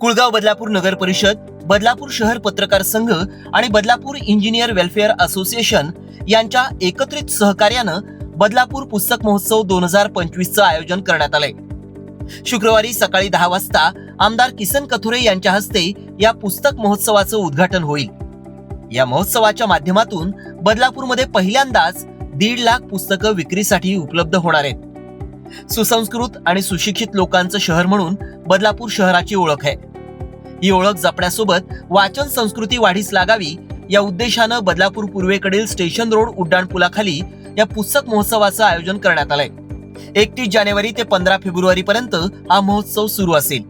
कुळगाव बदलापूर नगर परिषद बदलापूर शहर पत्रकार संघ आणि बदलापूर इंजिनियर वेलफेअर असोसिएशन यांच्या एकत्रित सहकार्यानं बदलापूर पुस्तक महोत्सव दोन हजार पंचवीसचं आयोजन करण्यात आलंय. शुक्रवारी सकाळी दहा वाजता आमदार किसन कथोरे यांच्या हस्ते या पुस्तक महोत्सवाचं उद्घाटन होईल. या महोत्सवाच्या माध्यमातून बदलापूरमध्ये पहिल्यांदाच दीड लाख पुस्तकं विक्रीसाठी उपलब्ध होणार आहेत. सुसंस्कृत आणि सुशिक्षित लोकांचं शहर म्हणून बदलापूर शहराची ओळख आहे. ही ओळख जपण्यासोबत वाचन संस्कृती वाढीस लागावी या उद्देशानं बदलापूर पूर्वेकडील स्टेशन रोड उड्डाणपुलाखाली या पुस्तक महोत्सवाचं आयोजन करण्यात आलंय. एकतीस जानेवारी ते पंधरा फेब्रुवारी पर्यंत हा महोत्सव सुरू असेल.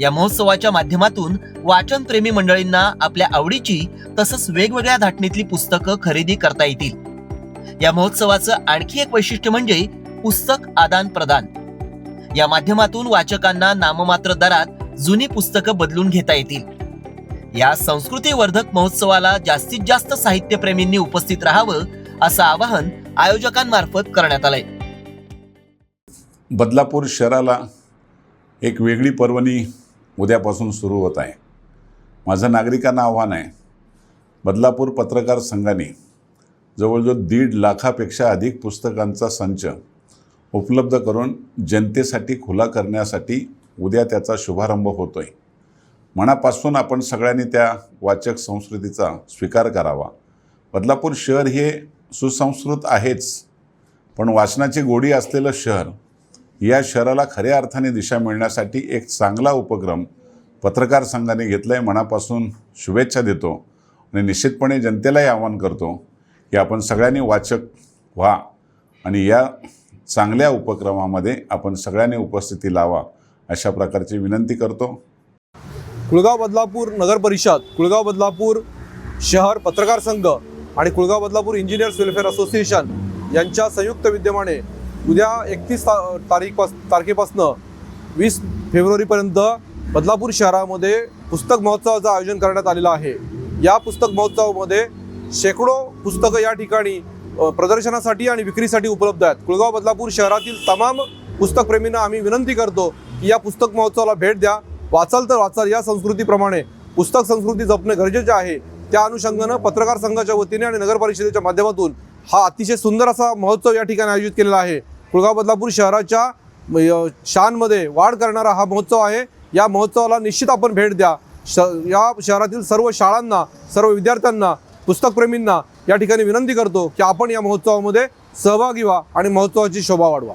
या महोत्सवाच्या माध्यमातून वाचनप्रेमी मंडळींना आपल्या आवडीची तसंच वेगवेगळ्या धाटणीतली पुस्तकं खरेदी करता येतील. या महोत्सवाचं आणखी एक वैशिष्ट्य म्हणजे पुस्तक आदान प्रदान या माध्यमातून वाचकांना नाममात्र दरात जुनी पुस्तकं बदलून घेता येतील. या संस्कृतीवर्धक महोत्सवाला जास्तीत जास्त साहित्यप्रेमींनी उपस्थित राहावं असं आवाहन आयोजकांमार्फत करण्यात आलंय. बदलापूर शहराला एक वेगळी पर्वणी उद्यापासून सुरू होत आहे. माझं नागरिकांना आव्हान आहे बदलापूर पत्रकार संघाने जवळजवळ दीड लाखापेक्षा अधिक पुस्तकांचा संच उपलब्ध करून जनतेसाठी खुला करण्यासाठी उद्या त्याचा शुभारंभ होतो आहे मनापासून आपण सगळ्यांनी त्या वाचक संस्कृतीचा स्वीकार करावा. बदलापूर शहर हे सुसंस्कृत आहेच पण वाचनाची गोडी असलेलं शहर या शहराला खऱ्या अर्थाने दिशा मिळण्यासाठी एक चांगला उपक्रम पत्रकार संघाने घेतला आहे मनापासून शुभेच्छा देतो आणि निश्चितपणे जनतेलाही आवाहन करतो की आपण सगळ्यांनी वाचक व्हा आणि या चांगल्या उपक्रमामध्ये आपण सगळ्यांनी उपस्थिती लावा. अशा प्रकारची विनंती करतो. कुळगाव बदलापूर नगर परिषद कुळगाव बदलापूर शहर पत्रकार संघ आणि Kulgaon Badlapur engineers welfare association यांच्या संयुक्त विद्यमाने उद्या एकतीस ता तारीख पास तारखेपासनं वीस फेब्रुवारीपर्यंत बदलापूर शहरामध्ये पुस्तक महोत्सवाचं आयोजन करण्यात आलेलं आहे. या पुस्तक महोत्सवामध्ये शेकडो पुस्तकं या ठिकाणी प्रदर्शनासाठी आणि विक्रीसाठी उपलब्ध आहेत. कुळगाव बदलापूर शहरातील तमाम पुस्तकप्रेमींना आम्ही विनंती करतो की या पुस्तक महोत्सवाला भेट द्या. वाचाल तर वाचाल. या संस्कृतीप्रमाणे पुस्तक संस्कृती जपणे गरजेचे आहे. त्या अनुषंगानं पत्रकार संघाच्या वतीने आणि नगर परिषदेच्या माध्यमातून हा अतिशय सुंदर असा महोत्सव या ठिकाणी आयोजित केलेला आहे. कुळगाव बदलापूर शहराच्या शानमध्ये वाढ करणारा हा महोत्सव आहे. या महोत्सवाला निश्चित आपण भेट द्या. श या शहरातील सर्व शाळांना सर्व विद्यार्थ्यांना पुस्तकप्रेमींना या ठिकाणी विनंती करतो की आपण या महोत्सवामध्ये सहभागी व्हा आणि महोत्सवाची शोभा वाढवा.